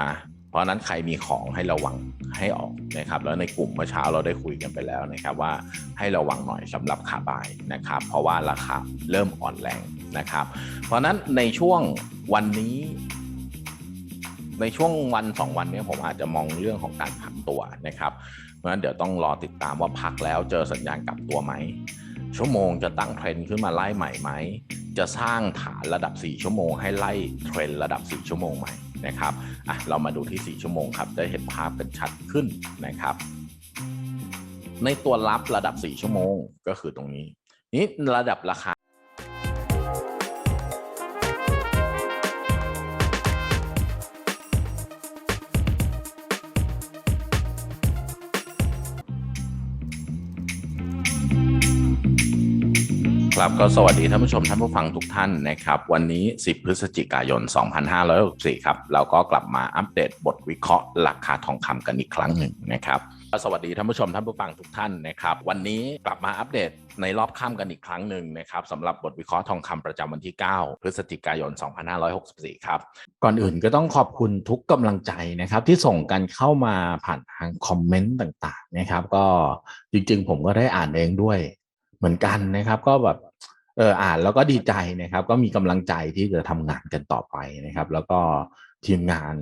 นะเพราะนั้นใครมีของให้ระวังให้ออกนะครับ แล้วในกลุ่มเมื่อเช้าเราได้คุยกันไปแล้วนะครับว่าให้ระวังหน่อยสำหรับขาบายนะครับ เพราะว่าราคาเริ่มอ่อนแรงนะครับ เพราะนั้นในช่วงวันนี้ ในช่วงวันสองวันนี้ผมอาจจะมองเรื่องของการพักตัวนะครับ เพราะนั้นเดี๋ยวต้องรอติดตามว่าพักแล้วเจอสัญญาณกลับตัวไหมชั่วโมงจะตั้งเทรนขึ้นมาไล่ใหม่ไหม จะสร้างฐานระดับ 4 ชั่วโมงให้ไล่เทรนระดับ 4 ชั่วโมงใหม่ นะครับอะเรามาดูที่ 4 ชั่วโมงครับได้เห็นภาพกันชัดขึ้นนะครับ ในตัวรับระดับ 4 ชั่วโมงก็คือตรงนี้ นี้ระดับราคา ครับก็สวัสดีท่านผู้ชมท่านผู้ฟังทุกท่านนะครับ วันนี้ 10 พฤศจิกายน 2564 ครับ เราก็กลับมาอัปเดตบทวิเคราะห์ราคาทองคำกันอีกครั้งหนึ่งนะครับสวัสดีท่านผู้ชมท่านผู้ฟังทุกท่านนะครับวันนี้กลับมาอัปเดตในรอบค่ำกันอีกครั้งหนึ่งนะครับสำหรับบทวิเคราะห์ทองคำประจำวันที่ 9 พฤศจิกายน 2564 ครับ ก่อนอื่นก็ต้องขอบคุณทุกกำลังใจนะครับ ที่ส่งกันเข้ามาผ่านทางคอมเมนต์ต่างๆนะครับ ก็จริงๆ ผมก็ได้อ่านเองด้วย เหมือนกันนะครับ ก็แบบเอออ่านแล้วก็ดีใจนะครับ ก็มีกำลังใจที่จะทำงานกันต่อไปนะครับ แล้วก็ทีมงาน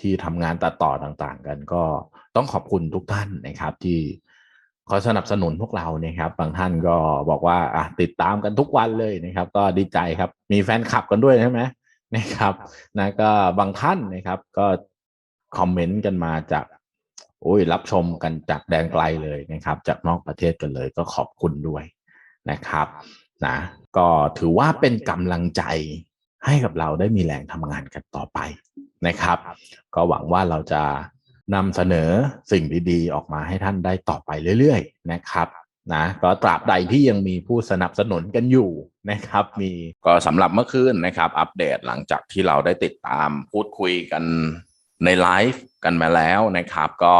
ที่ทำงานตัดต่อต่างๆ กันก็ต้องขอบคุณทุกท่านนะครับ ที่คอยสนับสนุนพวกเรานะครับ บางท่านก็บอกว่าอะติดตามกันทุกวันเลยนะครับ ก็ดีใจครับ มีแฟนคลับกันด้วยใช่ไหมนะครับนะก็บางท่านนะครับ ก็คอมเมนต์กันมาจาก โอ้ยรับชมกันจากแดนไกลเลยนะครับ จากนอกประเทศกันเลยก็ขอบคุณด้วยนะครับนะก็ถือว่าเป็นกำลังใจให้กับเราได้มีแรงทำงานกันต่อไปนะครับ ก็หวังว่าเราจะนำเสนอสิ่งดีๆ ออกมาให้ท่านได้ต่อไปเรื่อยๆนะครับนะก็ตราบใดที่ยังมีผู้สนับสนุนกันอยู่นะครับ มีก็สำหรับเมื่อคืนนะครับ อัปเดตหลังจากที่เราได้ติดตามพูดคุยกัน ในไลฟ์กันมาแล้วนะครับก็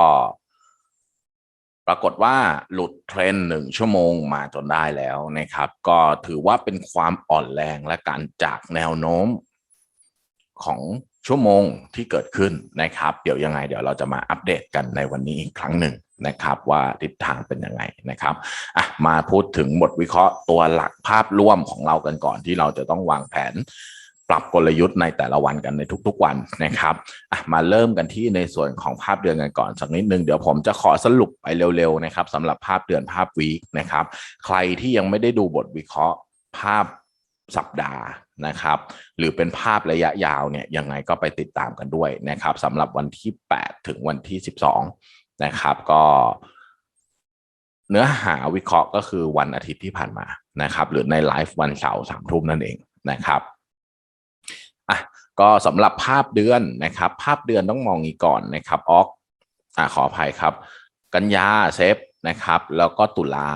ปรากฏว่าหลุดเทรนหนึ่งชั่วโมงมาจนได้แล้วนะครับ ก็ถือว่าเป็นความอ่อนแรงและการจากแนวโน้มของชั่วโมงที่เกิดขึ้นนะครับ เดี๋ยวยังไง เดี๋ยวเราจะมาอัปเดตกันในวันนี้อีกครั้งหนึ่งนะครับว่าทิศทางเป็นยังไงนะครับอะมาพูดถึงบทวิเคราะห์ตัวหลักภาพร่วมของเรากันก่อนที่เราจะต้องวางแผน ปรับกลยุทธ์ในแต่ละวันกันในทุกๆวันนะครับมาเริ่มกันที่ในส่วนของภาพเดือนกันก่อนสักนิดนึงเดี๋ยวผมจะขอสรุปไปเร็วๆนะครับสำหรับภาพเดือนภาพวีคนะครับ ใครที่ยังไม่ได้ดูบทวิเคราะห์ภาพสัปดาห์นะครับหรือเป็นภาพระยะยาวเนี่ยยังไงก็ไปติดตามกันด้วยนะครับสำหรับวันที่ 8 ถึงวันที่ 12 นะครับก็เนื้อหาวิเคราะห์ก็คือวันอาทิตย์ที่ผ่านมานะครับหรือในไลฟ์วันเสาร์สามทุ่มนั่นเองนะครับ ก็สำหรับภาพเดือนนะครับ ภาพเดือนต้องมองอีกก่อนนะครับออกอ่าขออภัยครับ กันยาเซฟนะครับ แล้วก็ตุลา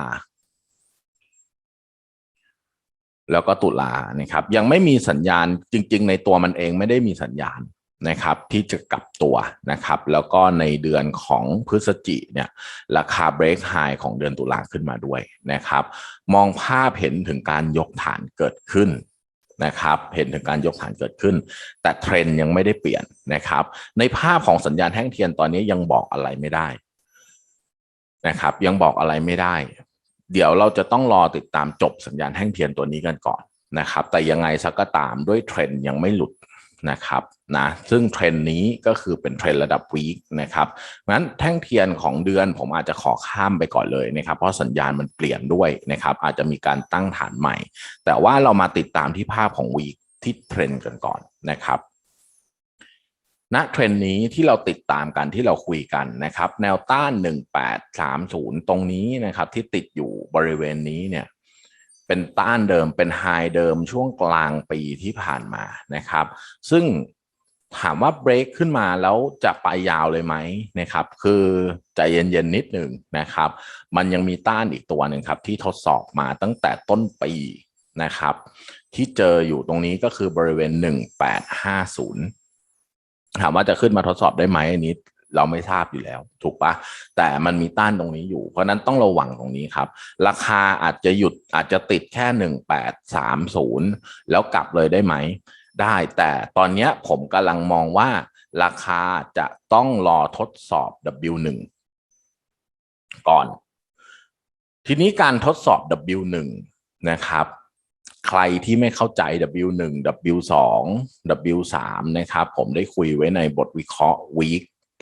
แล้วก็ตุลานะครับยังไม่มีสัญญาณจริง ๆ ในตัวมันเองไม่ได้มีสัญญาณนะครับ ที่จะกลับตัวนะครับ แล้วก็ในเดือนของพฤศจิเนี่ยราคาเบรกไฮของเดือนตุลาขึ้นมาด้วยนะครับ มองภาพเห็นถึงการยกฐานเกิดขึ้น นะครับเห็นถึงการยกฐานเกิดขึ้น แต่เทรนด์ยังไม่ได้เปลี่ยนนะครับ ในภาพของสัญญาณแท่งเทียนตอนนี้ยังบอกอะไรไม่ได้นะครับ ยังบอกอะไรไม่ได้ เดี๋ยวเราจะต้องรอติดตามจบสัญญาณแท่งเทียนตัวนี้กันก่อนนะครับ แต่ยังไงซักก็ตามด้วยเทรนด์ยังไม่หลุด นะครับนะซึ่งเทรนนี้ก็คือเป็นเทรนระดับวีคนะครับงั้นแท่งเทียนของเดือนผมอาจจะขอข้ามไปก่อนเลยนะครับ เพราะสัญญาณมันเปลี่ยนด้วยนะครับ อาจจะมีการตั้งฐานใหม่ แต่ว่าเรามาติดตามที่ภาพของวีคที่เทรนกันก่อนนะครับณเทรนนี้ที่เราติดตามกันที่เราคุยกันนะครับ แนวต้าน 1830 ตรงนี้นะครับที่ติดอยู่บริเวณนี้เนี่ย เป็นต้านเดิมเป็นไฮเดิมช่วงกลางปีที่ผ่านมานะครับ ซึ่งถามว่าเบรกขึ้นมาแล้วจะไปยาวเลยไหมนะครับ คือใจเย็นๆนิดหนึ่งนะครับ มันยังมีต้านอีกตัวหนึ่งครับ ที่ทดสอบมาตั้งแต่ต้นปีนะครับ ที่เจออยู่ตรงนี้ก็คือบริเวณ 1850 ถามว่าจะขึ้นมาทดสอบได้ไหมอันนี้ เราไม่ทราบอยู่แล้ว ถูกปะแต่มันมีต้านตรงนี้อยู่ เพราะนั้นต้องระวังตรงนี้ครับ ราคาอาจจะหยุดอาจจะติดแค่หนึ่งแปดสามศูนย์แล้วกลับเลยได้ไหม ได้แต่ตอนนี้ผมกำลังมองว่า ราคาจะต้องรอทดสอบ W1 ก่อน ทีนี้การทดสอบ W1 นะครับใครที่ไม่เข้าใจ W1 W2 W3 นะครับ ผมได้คุยไว้ในบทวิเคราะห์วี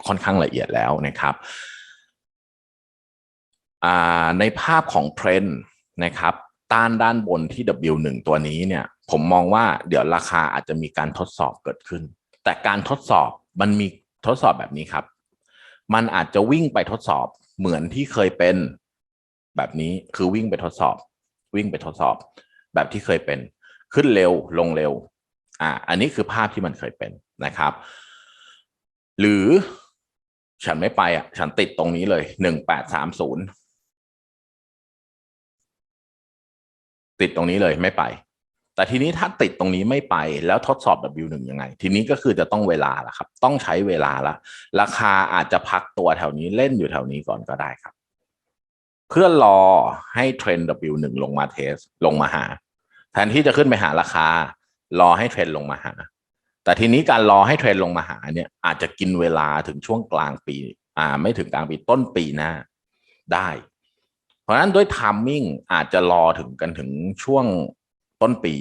ค่อนข้างละเอียดแล้วนะครับในภาพของเทรนด์นะครับต้านด้านบนที่ W1 ตัวนี้เนี่ยผมมองว่าเดี๋ยวราคาอาจจะมีการทดสอบเกิดขึ้น แต่การทดสอบมันมีทดสอบแบบนี้ครับ มันอาจจะวิ่งไปทดสอบเหมือนที่เคยเป็นแบบนี้คือวิ่งไปทดสอบ วิ่งไปทดสอบ แบบที่เคยเป็น ขึ้นเร็วลงเร็วอ่าอันนี้คือภาพที่มันเคยเป็นนะครับ หรือ ฉันไม่ไปอะ ฉันติดตรงนี้เลยหนึ่งแปดสามศูนย์ติดตรงนี้เลยไม่ไป แต่ทีนี้ถ้าติดตรงนี้ไม่ไปแล้วทดสอบ W1 ยังไง ทีนี้ก็คือจะต้องเวลาละครับ ต้องใช้เวลาละ ราคาอาจจะพักตัวแถวนี้เล่นอยู่แถวนี้ก่อนก็ได้ครับ เพื่อรอให้เทรนด์ W1 ลงมาเทสลงมาหา แทนที่จะขึ้นไปหาราคา รอให้เทรนลงมาหา แต่ทีนี้การรอให้เทรนลงมาหาเนี่ยอาจจะกินเวลาถึงช่วงกลางปี อ่า ไม่ถึงกลางปีต้นปีหน้าได้ เพราะฉะนั้นด้วยทามมิ่งอาจจะรอถึงกันถึงช่วงต้นปี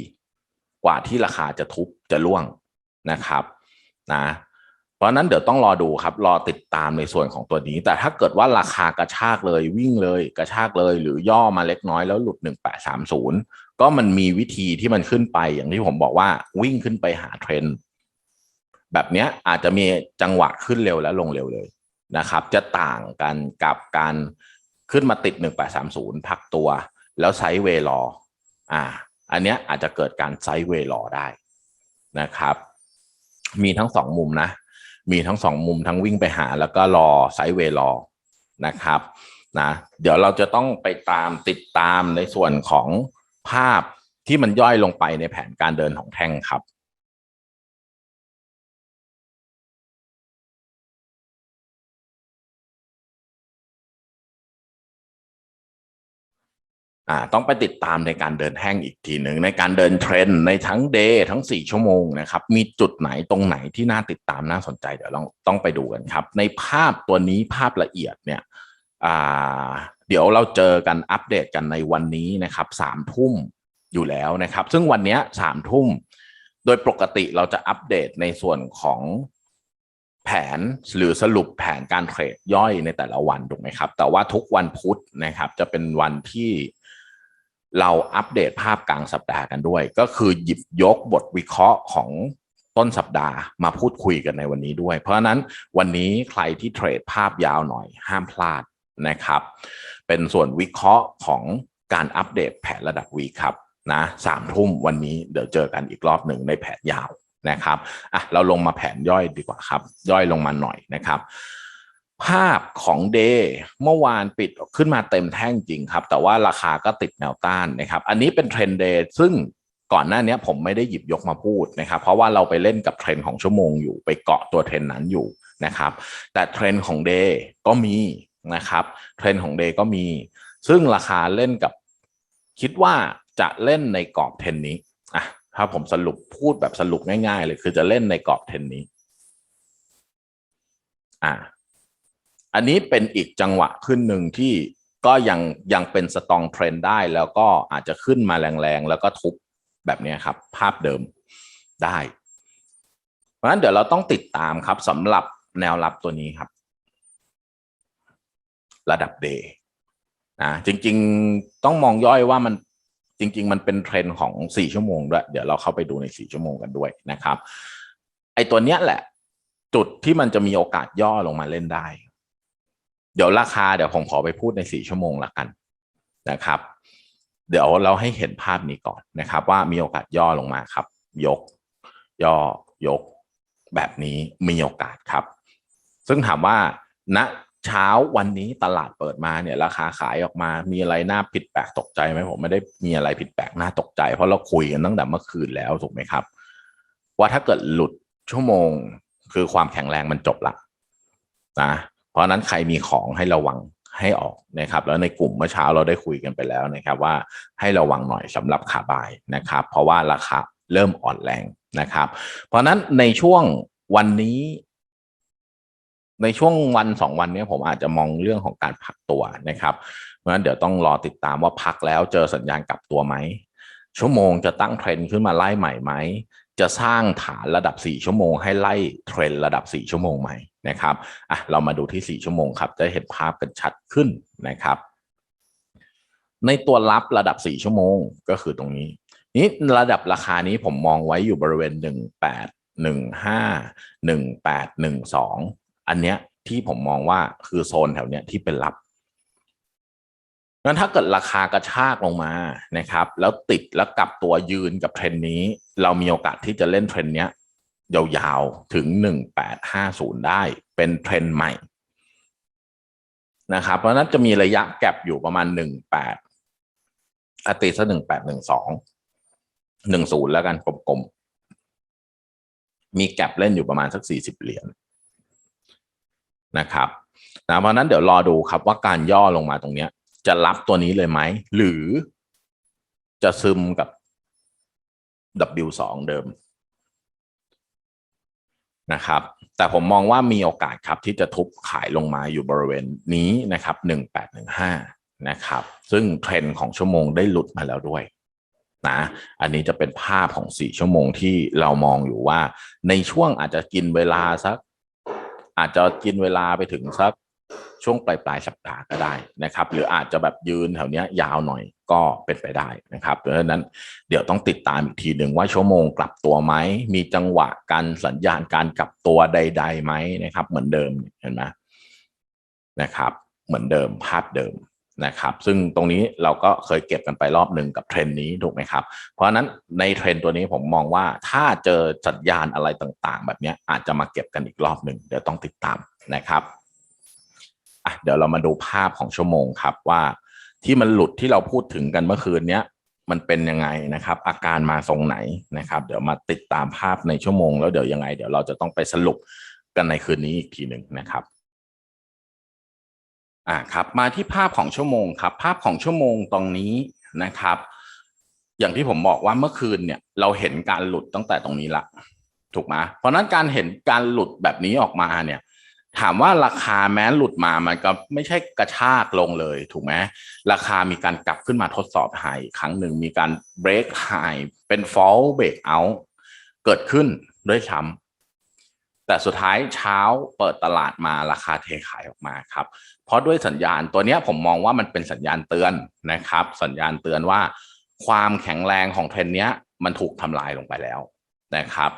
กว่าที่ราคาจะทุบจะล่วงนะครับ นะ เพราะนั้นเดี๋ยวต้องรอดูครับ รอติดตามในส่วนของตัวนี้ แต่ถ้าเกิดว่าราคากระชากเลยวิ่งเลยกระชากเลยหรือย่อมาเล็กน้อยแล้วหลุด 1830 ก็มันมีวิธีที่มันขึ้นไปอย่างที่ผมบอกว่าวิ่งขึ้นไปหาเทรนด์ แบบนี้อาจจะมีจังหวะขึ้นเร็วและลงเร็วเลยนะครับ จะต่างกันกับการขึ้นมาติด 1830 พักตัว แล้วไซด์เวย์รออ่า อันเนี้ยอาจจะเกิดการไซด์เวย์รอได้นะครับ มีทั้งสองมุมนะ มีทั้งสองมุมทั้งวิ่งไปหา แล้วก็รอไซด์เวย์รอนะครับนะเดี๋ยวเราจะต้องไปตามติดตามในส่วนของภาพที่มันย่อยลงไปในแผนการเดินของแท่งครับ อ่าต้องไปติดตามในการเดินแท่งอีกทีหนึ่งในการเดินเทรนในทั้งเดย์ทั้ง 4 ชั่วโมงนะครับ มีจุดไหนตรงไหนที่น่าติดตามน่าสนใจเดี๋ยวเราต้องไปดูกันครับ ในภาพตัวนี้ภาพละเอียดเนี่ยอ่าเดี๋ยวเราเจอกันอัปเดตกันในวันนี้นะครับสามทุ่มอยู่แล้วนะครับ ซึ่งวันนี้สามทุ่มโดยปกติเราจะอัปเดตในส่วนของแผนหรือสรุปแผนการเทรดย่อยในแต่ละวันถูกไหมครับ แต่ว่าทุกวันพุธนะครับ จะเป็นวันที่ เราอัปเดตภาพกลางสัปดาห์กันด้วย ก็คือหยิบยกบทวิเคราะห์ของต้นสัปดาห์มาพูดคุยกันในวันนี้ด้วย เพราะนั้นวันนี้ใครที่เทรดภาพยาวหน่อย ห้ามพลาดนะครับ เป็นส่วนวิเคราะห์ของการอัปเดตแผนระดับวีครับนะสามทุ่มวันนี้เดี๋ยวเจอกันอีกรอบหนึ่งในแผนยาวนะครับอะเราลงมาแผนย่อยดีกว่าครับ ย่อยลงมาหน่อยนะครับ ภาพของเดย์เมื่อวานปิดขึ้นมาเต็มแท่งจริงครับ แต่ว่าราคาก็ติดแนวต้านนะครับ อันนี้เป็นเทรนเดย์ซึ่งก่อนหน้านี้ผมไม่ได้หยิบยกมาพูดนะครับ เพราะว่าเราไปเล่นกับเทรนของชั่วโมงอยู่ไปเกาะตัวเทรนนั้นอยู่นะครับ แต่เทรนของเดย์ก็มีนะครับ เทรนของเดย์ก็มี ซึ่งราคาเล่นกับคิดว่าจะเล่นในกรอบเทรนนี้อะถ้าผมสรุปพูดแบบสรุปง่ายๆเลยคือจะเล่นในกรอบเทรนนี้ อ่า อันนี้เป็นอีกจังหวะขึ้นหนึ่งที่ก็ยังยังเป็นสตองเทรนได้ แล้วก็อาจจะขึ้นมาแรงๆ แล้วก็ทุบแบบนี้ครับ ภาพเดิมได้ เพราะฉะนั้นเดี๋ยวเราต้องติดตามครับสำหรับแนวรับตัวนี้ครับ ระดับเดย์นะจริงๆต้องมองย่อยว่ามันจริง ๆ มันเป็นเทรนด์ของสี่ชั่วโมงด้วย เดี๋ยวเราเข้าไปดูในสี่ชั่วโมงกันด้วยนะครับ ไอตัวเนี้ยแหละ จุดที่มันจะมีโอกาสย่อลงมาเล่นได้ เดี๋ยวราคาเดี๋ยวผมขอไปพูดในสี่ชั่วโมงละกันนะครับ เดี๋ยวเราให้เห็นภาพนี้ก่อนนะครับ ว่ามีโอกาสย่อลงมาครับ ยก ย่อยก แบบนี้มีโอกาสครับ ซึ่งถามว่าณนะเช้าวันนี้ตลาดเปิดมาเนี่ยราคาขายออกมา มีอะไรน่าผิดแปลกตกใจไหมผมไม่ได้มีอะไรผิดแปลกน่าตกใจ เพราะเราคุยกันตั้งแต่เมื่อคืนแล้วถูกไหมครับ ว่าถ้าเกิดหลุดชั่วโมงคือความแข็งแรงมันจบละนะ ราะนั้นใครมีของให้ระวังให้ออกนะครับ แล้วในกลุ่มเมื่อเช้าเราได้คุยกันไปแล้วนะครับ ว่าให้ระวังหน่อยสำหรับขาบายนะครับ เพราะว่าราคาเริ่มอ่อนแรงนะครับ เพราะนั้นในช่วงวันนี้ ในช่วงวันสองวันนี้ผมอาจจะมองเรื่องของการพักตัวนะครับ เพราะฉะนั้นเดี๋ยวต้องรอติดตามว่าพักแล้วเจอสัญญาณกลับตัวไหมชั่วโมงจะตั้งเทรนด์ขึ้นมาไล่ใหม่ไหม จะสร้างฐานระดับ 4 ชั่วโมง ให้ไล่เทรนระดับ 4 ชั่วโมงไหม่นะครับอะเรามาดูที่ 4 ชั่วโมงครับจะเห็นภาพกันชัดขึ้นนะครับ ในตัวรับระดับ 4 ชั่วโมงก็คือตรงนี้ นี้ระดับราคานี้ผมมองไว้อยู่บริเวณ 18 15 18 12 อันเนี้ยที่ผมมองว่าคือโซนแถวเนี้ยที่เป็นรับ งั้นถ้าเกิดราคากระชากลงมานะครับ แล้วติดแล้วกลับตัวยืนกับเทรนนี้ เรามีโอกาสที่จะเล่นเทรนเนี้ยยาวๆถึง 1850 ได้เป็นเทรนใหม่นะครับเพราะนั้นจะมีระยะแก็บอยู่ประมาณ 18อติซะ1812 10 แล้วกันกลมๆ มีแก็บเล่นอยู่ประมาณสัก 40 เหรียญนะครับนะเพราะนั้นเดี๋ยวรอดูครับว่าการย่อลงมาตรงเนี้ย จะรับตัวนี้เลยไหม หรือจะซึมกับ W2 เดิมนะครับ แต่ผมมองว่ามีโอกาสครับที่จะทุบขายลงมาอยู่บริเวณนี้นะครับ 1815 นะครับ ซึ่งเทรนด์ของชั่วโมงได้หลุดมาแล้วด้วยนะอันนี้จะเป็นภาพของ 4 ชั่วโมงที่เรามองอยู่ว่า ในช่วงอาจจะกินเวลาสัก อาจจะกินเวลาไปถึงสัก ช่วงปลายปลายสัปดาห์ก็ได้นะครับ หรืออาจจะแบบยืนแถวนี้ยยาวหน่อยก็เป็นไปได้นะครับเพราะฉะนั้นเดี๋ยวต้องติดตามอีกทีหนึ่งว่าชั่วโมงกลับตัวไหมมีจังหวะการสัญญาณการกลับตัวใดๆไหมนะครับ เหมือนเดิมเห็นไหมนะครับ เหมือนเดิมภาพเดิมนะครับ ซึ่งตรงนี้เราก็เคยเก็บกันไปรอบหนึ่งกับเทรนนี้ถูกไหมครับ เพราะฉะนั้นในเทรนตัวนี้ผมมองว่าถ้าเจอสัญญาณอะไรต่างๆ แบบนี้อาจจะมาเก็บกันอีกรอบหนึ่งเดี๋ยวต้องติดตามนะครับ อะเดี๋ยวเรามาดูภาพของชั่วโมงครับว่าที่มันหลุดที่เราพูดถึงกันเมื่อคืนเนี้ยมันเป็นยังไงนะครับ อาการมาทรงไหนนะครับ เดี๋ยวมาติดตามภาพในชั่วโมง แล้วเดี๋ยวยังไง เดี๋ยวเราจะต้องไปสรุปกันในคืนนี้อีกทีหนึ่งนะครับอ่าครับมาที่ภาพของชั่วโมงครับ ภาพของชั่วโมงตรงนี้นะครับ อย่างที่ผมบอกว่าเมื่อคืนเนี่ยเราเห็นการหลุดตั้งแต่ตรงนี้ละถูกไหมเพราะนั้นการเห็นการหลุดแบบนี้ออกมาเนี่ย ถามว่าราคาแม้หลุดมามันก็ไม่ใช่กระชากลงเลยถูกไหมราคามีการกลับขึ้นมาทดสอบไฮครั้งหนึ่งมีการ break high เป็น fall break out เกิดขึ้นด้วยซ้ำแต่สุดท้ายเช้าเปิดตลาดมาราคาเทขายออกมาครับ เพราะด้วยสัญญาณตัวนี้ผมมองว่ามันเป็นสัญญาณเตือนนะครับ สัญญาณเตือนว่า ความแข็งแรงของเทรนเนี้ยมันถูกทำลายลงไปแล้วนะครับ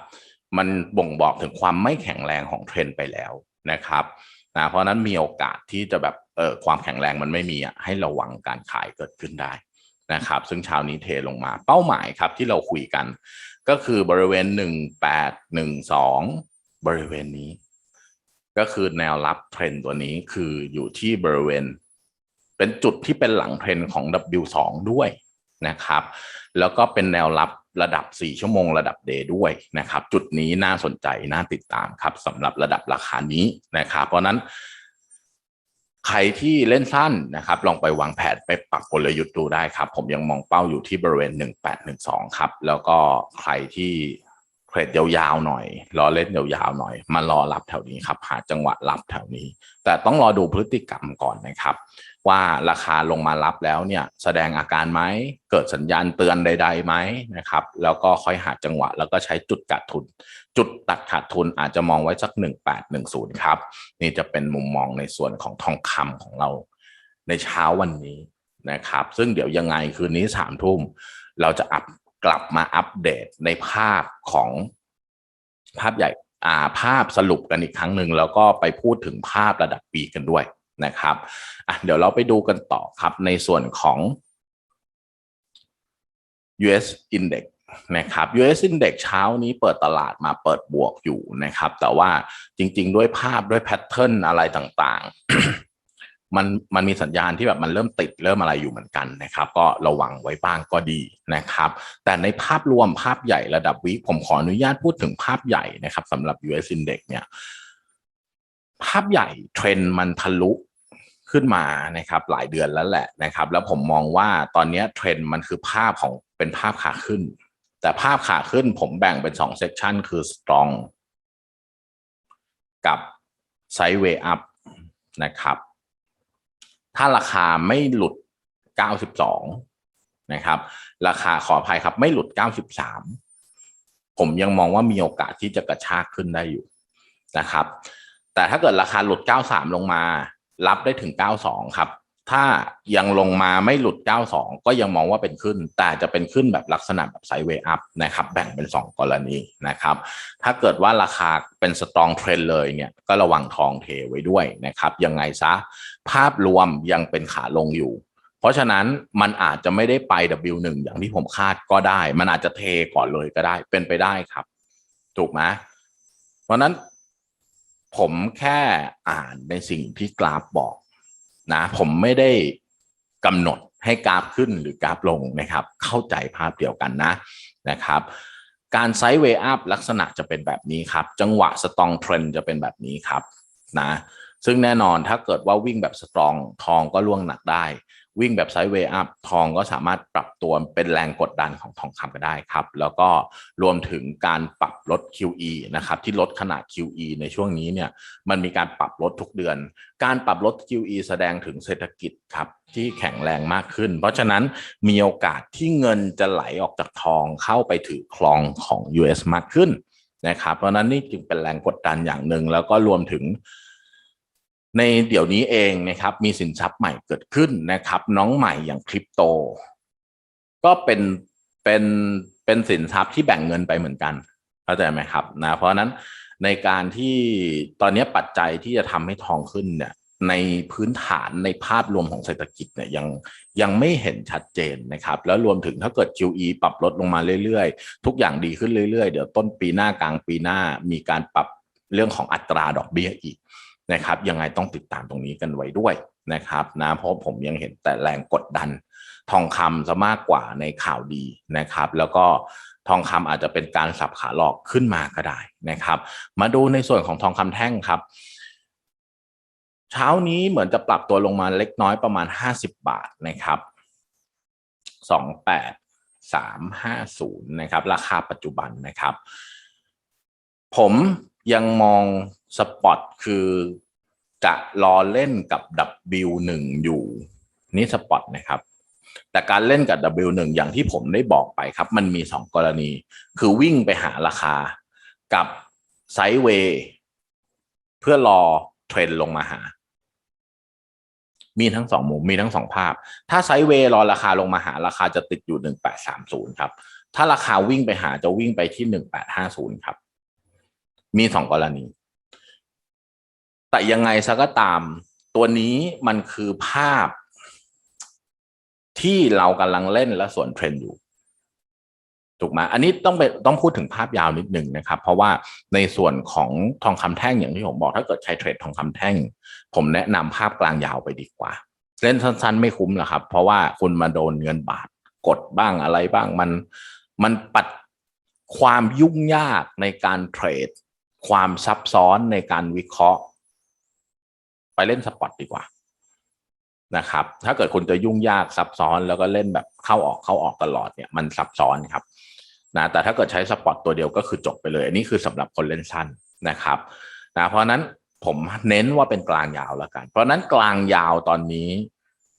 มันบ่งบอกถึงความไม่แข็งแรงของเทรนไปแล้ว นะครับนะเพราะนั้นมีโอกาสที่จะแบบเออความแข็งแรงมันไม่มีอะให้ระวังการขายเกิดขึ้นได้นะครับ ซึ่งเช้านี้เทลงมาเป้าหมายครับที่เราคุยกัน ก็คือบริเวณหนึ่งแปดหนึ่งสองบริเวณนี้ ก็คือแนวรับเทรนตัวนี้คืออยู่ที่บริเวณ เป็นจุดที่เป็นหลังเทรนของ W2 ด้วยนะครับ แล้วก็เป็นแนวรับ ระดับ 4 ชั่วโมงระดับเดย์ด้วยนะครับ จุดนี้น่าสนใจน่าติดตามครับสำหรับระดับราคานี้นะครับ เพราะนั้น ใครที่เล่นสั้นนะครับ ลองไปวางแผนไปปรับกลยุทธ์ดูได้ครับ ผมยังมองเป้าอยู่ที่บริเวณ 1812 ครับ แล้วก็ใครที่เทรดยาวๆหน่อย รอเล่นยาวๆหน่อย มารอรับแถวนี้ครับ หาจังหวะรับแถวนี้ แต่ต้องรอดูพฤติกรรมก่อนนะครับ ว่าราคาลงมารับแล้วเนี่ยแสดงอาการไหมเกิดสัญญาณเตือนใดๆไหมนะครับ แล้วก็ค่อยหาจังหวะ แล้วก็ใช้จุดกัดทุน จุดตัดขาดทุนอาจจะมองไว้สัก 1810 ครับ นี่จะเป็นมุมมองในส่วนของทองคำของเราในเช้าวันนี้นะครับ ซึ่งเดี๋ยวยังไงคืนนี้สามทุ่มเราจะอัพกลับมาอัปเดตในภาพของภาพใหญ่อ่าภาพสรุปกันอีกครั้งหนึ่งแล้วก็ไปพูดถึงภาพระดับปีกันด้วย นะครับอะเดี๋ยวเราไปดูกันต่อครับในส่วนของ US Index นะครับ US Index เช้านี้เปิดตลาดมาเปิดบวกอยู่นะครับ แต่ว่าจริง ๆ ด้วยภาพด้วยแพทเทิร์นอะไรต่างๆ มันมันมีสัญญาณที่แบบมันเริ่มติดเริ่มอะไรอยู่เหมือนกันนะครับ ก็ระวังไว้บ้างก็ดีนะครับ แต่ในภาพรวมภาพใหญ่ระดับวิผมขออนุญาตพูดถึงภาพใหญ่นะครับสำหรับ US Index เนี่ย ภาพใหญ่เทรนด์มันทะลุ ขึ้นมานะครับหลายเดือนแล้วแหละนะครับ แล้วผมมองว่าตอนนี้เทรนด์มันคือภาพของเป็นภาพขาขึ้น แต่ภาพขาขึ้นผมแบ่งเป็นสองเซกชันคือ strong กับไซด์เวย์อัพนะครับ ถ้าราคาไม่หลุด 92 นะครับ ราคาขออภัยครับไม่หลุด 93 ผมยังมองว่ามีโอกาสที่จะกระชากขึ้นได้อยู่นะครับ แต่ถ้าเกิดราคาหลุด 93 ลงมา รับได้ถึง 92 ครับ ถ้ายังลงมาไม่หลุด 92 ก็ยังมองว่าเป็นขึ้น แต่จะเป็นขึ้นแบบลักษณะแบบไซด์เวย์อัพนะครับ แบ่งเป็น 2 กรณีนะครับ ถ้าเกิดว่าราคาเป็นสตรองเทรนเลยเนี่ย ก็ระวังทองเทไว้ด้วยนะครับ ยังไงซะ ภาพรวมยังเป็นขาลงอยู่เพราะฉะนั้นมันอาจจะไม่ได้ไป W1 อย่างที่ผมคาดก็ได้ มันอาจจะเทก่อนเลยก็ได้เป็นไปได้ครับ ถูกไหมเพราะนั้น ผมแค่อ่านในสิ่งที่กราฟบอกนะผมไม่ได้กำหนดให้กราฟขึ้นหรือกราฟลงนะครับ เข้าใจภาพเดียวกันนะนะครับ การไซด์เวย์อัพลักษณะจะเป็นแบบนี้ครับ จังหวะสตองเทรนจะเป็นแบบนี้ครับนะซึ่งแน่นอนถ้าเกิดว่าวิ่งแบบสตรองทองก็ล่วงหนักได้ วิ่งแบบไซด์เวย์อัพทองก็สามารถปรับตัวเป็นแรงกดดันของทองคำก็ได้ครับ แล้วก็รวมถึงการปรับลด QE นะครับที่ลดขนาด QE ในช่วงนี้เนี่ยมันมีการปรับลดทุกเดือน การปรับลด QE แสดงถึงเศรษฐกิจครับที่แข็งแรงมากขึ้น เพราะฉะนั้นมีโอกาสที่เงินจะไหลออกจากทองเข้าไปถือครองของ US มากขึ้นนะครับเพราะฉะนั้นนี่จึงเป็นแรงกดดันอย่างหนึ่งแล้วก็รวมถึง ในเดี๋ยวนี้เองนะครับมีสินทรัพย์ใหม่เกิดขึ้นนะครับ น้องใหม่อย่างคริปโต ก็เป็นเป็นเป็นสินทรัพย์ที่แบ่งเงินไปเหมือนกันเข้าใจไหมครับนะเพราะนั้นในการที่ตอนนี้ปัจจัยที่จะทำให้ทองขึ้นเนี่ยในพื้นฐานในภาพรวมของเศรษฐกิจเนี่ยยังยังไม่เห็นชัดเจนนะครับ แล้วรวมถึงถ้าเกิด QE ปรับลดลงมาเรื่อยๆ ทุกอย่างดีขึ้นเรื่อยๆ เดี๋ยวต้นปีหน้า กลางปีหน้ามีการปรับเรื่องของอัตราดอกเบี้ยอีก นะครับยังไงต้องติดตามตรงนี้กันไว้ด้วยนะครับนะเพราะผมยังเห็นแต่แรงกดดันทองคำซะมากกว่าในข่าวดีนะครับ แล้วก็ทองคำอาจจะเป็นการสับขาหลอกขึ้นมาก็ได้นะครับ มาดูในส่วนของทองคำแท่งครับ เช้านี้เหมือนจะปรับตัวลงมาเล็กน้อยประมาณ50บาทนะครับ28 350นะครับ ราคาปัจจุบันนะครับ ผมยังมองสปอตคือ จะรอเล่นกับ W1 อยู่นี่สปอตนะครับ แต่การเล่นกับ W1 อย่างที่ผมได้บอกไปครับ มันมีสองกรณี คือวิ่งไปหาราคากับไซด์เวย์เพื่อรอเทรนลงมาหา มีทั้งสองมุมมีทั้งสองภาพ ถ้าไซด์เวย์รอราคาลงมาหาราคาจะติดอยู่หนึ่งแปดสามศูนย์ครับ ถ้าราคาวิ่งไปหาจะวิ่งไปที่หนึ่งแปดห้าศูนย์ครับ มีสองกรณี แต่ยังไงซะก็ตาม ตัวนี้มันคือภาพที่เรากำลังเล่นและส่วนเทรนอยู่ถูกไหมอันนี้ต้องไปต้องพูดถึงภาพยาวนิดหนึ่งนะครับ เพราะว่าในส่วนของทองคำแท่งอย่างที่ผมบอกถ้าเกิดใช้เทรดทองคำแท่ง ผมแนะนำภาพกลางยาวไปดีกว่า เล่นสั้นๆไม่คุ้มหรอกครับ เพราะว่าคุณมาโดนเงินบาทกดบ้างอะไรบ้างมันมันปัดความยุ่งยากในการเทรด ความซับซ้อนในการวิเคราะห์ ไปเล่นสปอตดีกว่านะครับ ถ้าเกิดคุณจะยุ่งยากซับซ้อนแล้วก็เล่นแบบเข้าออกเข้าออกตลอดเนี่ยมันซับซ้อนครับนะแต่ถ้าเกิดใช้สปอตตัวเดียวก็คือจบไปเลย อันนี้คือสำหรับคนเล่นสั้นนะครับนะเพราะนั้นผมเน้นว่าเป็นกลางยาวแล้วกัน เพราะนั้นกลางยาวตอนนี้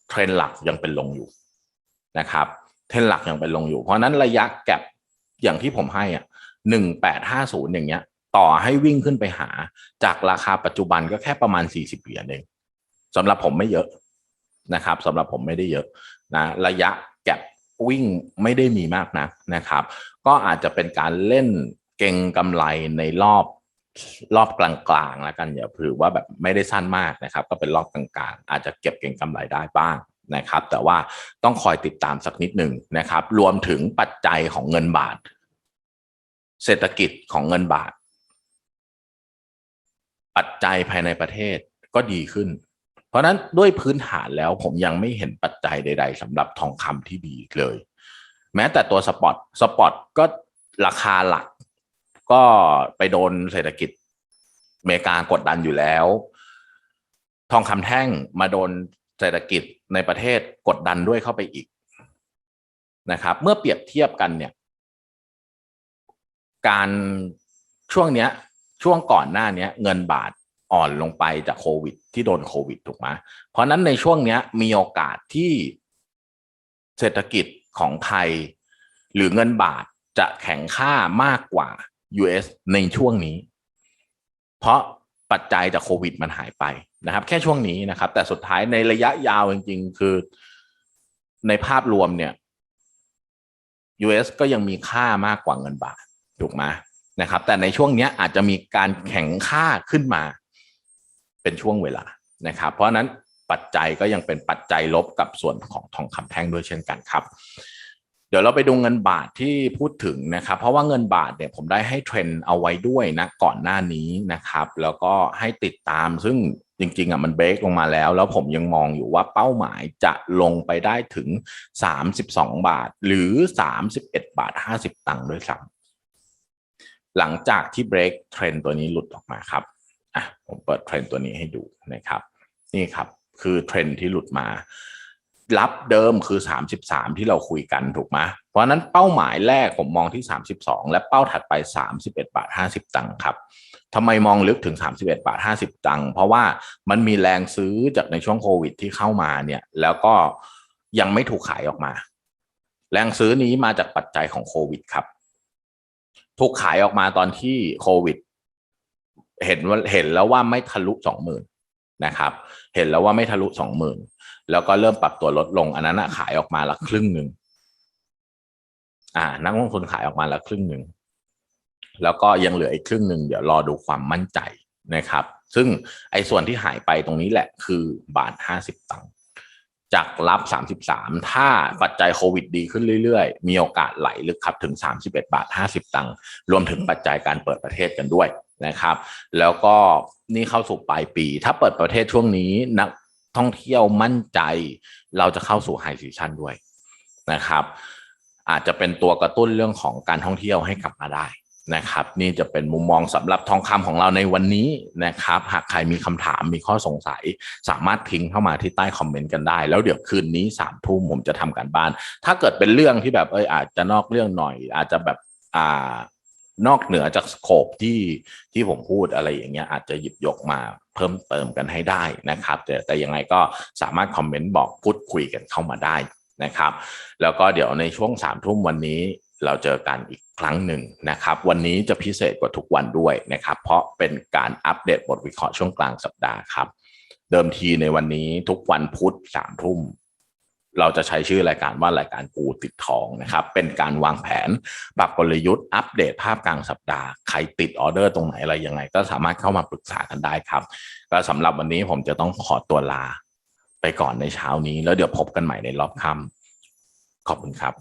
เทรนหลักยังเป็นลงอยู่นะครับ เทรนหลักยังเป็นลงอยู่ เพราะนั้นระยะแก็บอย่างที่ผมให้อะหนึ่งแปดห้าศูนย์อย่างเงี้ย ต่อให้วิ่งขึ้นไปหา จากราคาปัจจุบันก็แค่ประมาณสี่สิบเหรียญเองสำหรับผมไม่เยอะนะครับสำหรับผมไม่ได้เยอะนะระยะแก็บวิ่งไม่ได้มีมากนะนะครับ ก็อาจจะเป็นการเล่นเก่งกำไรในรอบรอบกลางๆแล้วกันอย่าถือว่าแบบไม่ได้สั้นมากนะครับ ก็เป็นรอบกลางๆ อาจจะเก็บเก่งกำไรได้บ้างนะครับ แต่ว่าต้องคอยติดตามสักนิดหนึ่งนะครับ รวมถึงปัจจัยของเงินบาท เศรษฐกิจของเงินบาท ปัจจัยภายในประเทศก็ดีขึ้น เพราะนั้นด้วยพื้นฐานแล้วผมยังไม่เห็นปัจจัยใด ๆสำหรับทองคำที่ดีเลย แม้แต่ตัวสปอตสปอตก็ราคาหลัก ก็ไปโดนเศรษฐกิจอเมริกากดดันอยู่แล้ว ทองคำแท่งมาโดนเศรษฐกิจในประเทศกดดันด้วยเข้าไปอีกนะครับ เมื่อเปรียบเทียบกันเนี่ย การช่วงเนี้ย ช่วงก่อนหน้านี้เงินบาทอ่อนลงไปจากโควิด ที่โดนโควิดถูกไหมเพราะนั้นในช่วงนี้มีโอกาสที่เศรษฐกิจของไทย หรือเงินบาทจะแข็งค่ามากกว่า US ในช่วงนี้ เพราะปัจจัยจากโควิดมันหายไปนะครับ แค่ช่วงนี้นะครับ แต่สุดท้ายในระยะยาวจริงๆ คือในภาพรวมเนี่ย US ก็ยังมีค่ามากกว่าเงินบาทถูกไหม นะครับ แต่ในช่วงนี้อาจจะมีการแข่งค่าขึ้นมา เป็นช่วงเวลานะครับ เพราะฉะนั้นปัจจัยก็ยังเป็นปัจจัยลบกับส่วนของทองคำแท่งด้วยเช่นกันครับ เดี๋ยวเราไปดูเงินบาทที่พูดถึงนะครับ เพราะว่าเงินบาทเนี่ยผมได้ให้เทรนเอาไว้ด้วยนะก่อนหน้านี้นะครับ แล้วก็ให้ติดตามซึ่งจริงๆอะมันเบรกลงมาแล้ว แล้วผมยังมองอยู่ว่าเป้าหมายจะลงไปได้ถึง 32 บาท หรือ 31 บาท 50 ตังค์ด้วยซ้ำ หลังจากที่เบรกเทรนตัวนี้หลุดออกมาครับอะผมเปิดเทรนตัวนี้ให้ดูนะครับ นี่ครับคือเทรนที่หลุดมา รับเดิมคือ 33 ที่เราคุยกันถูกไหมเพราะนั้นเป้าหมายแรกผมมองที่ 32 และเป้าถัดไป 31 บาท 50 ตังค์ครับทำไมมองลึกถึง 31 บาท 50 ตังค์เพราะว่ามันมีแรงซื้อจากในช่วงโควิดที่เข้ามาเนี่ยแล้วก็ยังไม่ถูกขายออกมา แรงซื้อนี้มาจากปัจจัยของโควิดครับ ถูกขายออกมาตอนที่โควิด เห็นว่าเห็นแล้วว่าไม่ทะลุสองหมื่นนะครับ เห็นแล้วว่าไม่ทะลุสองหมื่นแล้วก็เริ่มปรับตัวลดลง อันนั้นขายออกมาละครึ่งหนึ่งอ่า นักลงทุนขายออกมาละครึ่งหนึ่งแล้วก็ยังเหลืออีกครึ่งหนึ่งเดี๋ยวรอดูความมั่นใจนะครับ ซึ่งไอ้ส่วนที่หายไปตรงนี้แหละคือบาทห้าสิบตังค์ จากรับสามสิบสามถ้าปัจจัยโควิดดีขึ้นเรื่อยๆ มีโอกาสไหลลึกขับถึงสามสิบาทห้าสิบตังค์รวมถึงปัจจัยการเปิดประเทศกันด้วยนะครับ แล้วก็นี่เข้าสู่ปลายปี ถ้าเปิดประเทศช่วงนี้นักท่องเที่ยวมั่นใจ เราจะเข้าสู่ไฮซีชันด้วยนะครับ อาจจะเป็นตัวกระตุ้นเรื่องของการท่องเที่ยวให้กลับมาได้ นะครับนี่จะเป็นมุมมองสำหรับทองคำของเราในวันนี้นะครับ หากใครมีคำถามมีข้อสงสัย สามารถทิ้งเข้ามาที่ใต้คอมเมนต์กันได้ แล้วเดี๋ยวคืนนี้สามทุ่มผมจะทำการบ้าน ถ้าเกิดเป็นเรื่องที่แบบเอออาจจะนอกเรื่องหน่อย อาจจะแบบอ่านอกเหนือจากสโคปที่ที่ผมพูดอะไรอย่างเงี้ยอาจจะหยิบยกมาเพิ่มเติมกันให้ได้นะครับ แต่แต่ยังไงก็สามารถคอมเมนต์บอกพูดคุยกันเข้ามาได้นะครับ แล้วก็เดี๋ยวในช่วงสามทุ่มวันนี้ เราเจอกันอีกครั้งหนึ่งนะครับ วันนี้จะพิเศษกว่าทุกวันด้วยนะครับ เพราะเป็นการอัปเดตบทวิเคราะห์ช่วงกลางสัปดาห์ครับ เดิมทีในวันนี้ทุกวันพุธสามทุ่มเราจะใช้ชื่อรายการว่ารายการกูติดทองนะครับ เป็นการวางแผน ปรับกลยุทธ์อัปเดตภาพกลางสัปดาห์ ใครติดออเดอร์ตรงไหนอะไรยังไง ก็สามารถเข้ามาปรึกษากันได้ครับ ก็สำหรับวันนี้ผมจะต้องขอตัวลา ไปก่อนในเช้านี้ แล้วเดี๋ยวพบกันใหม่ในรอบค่ำขอบคุณครับ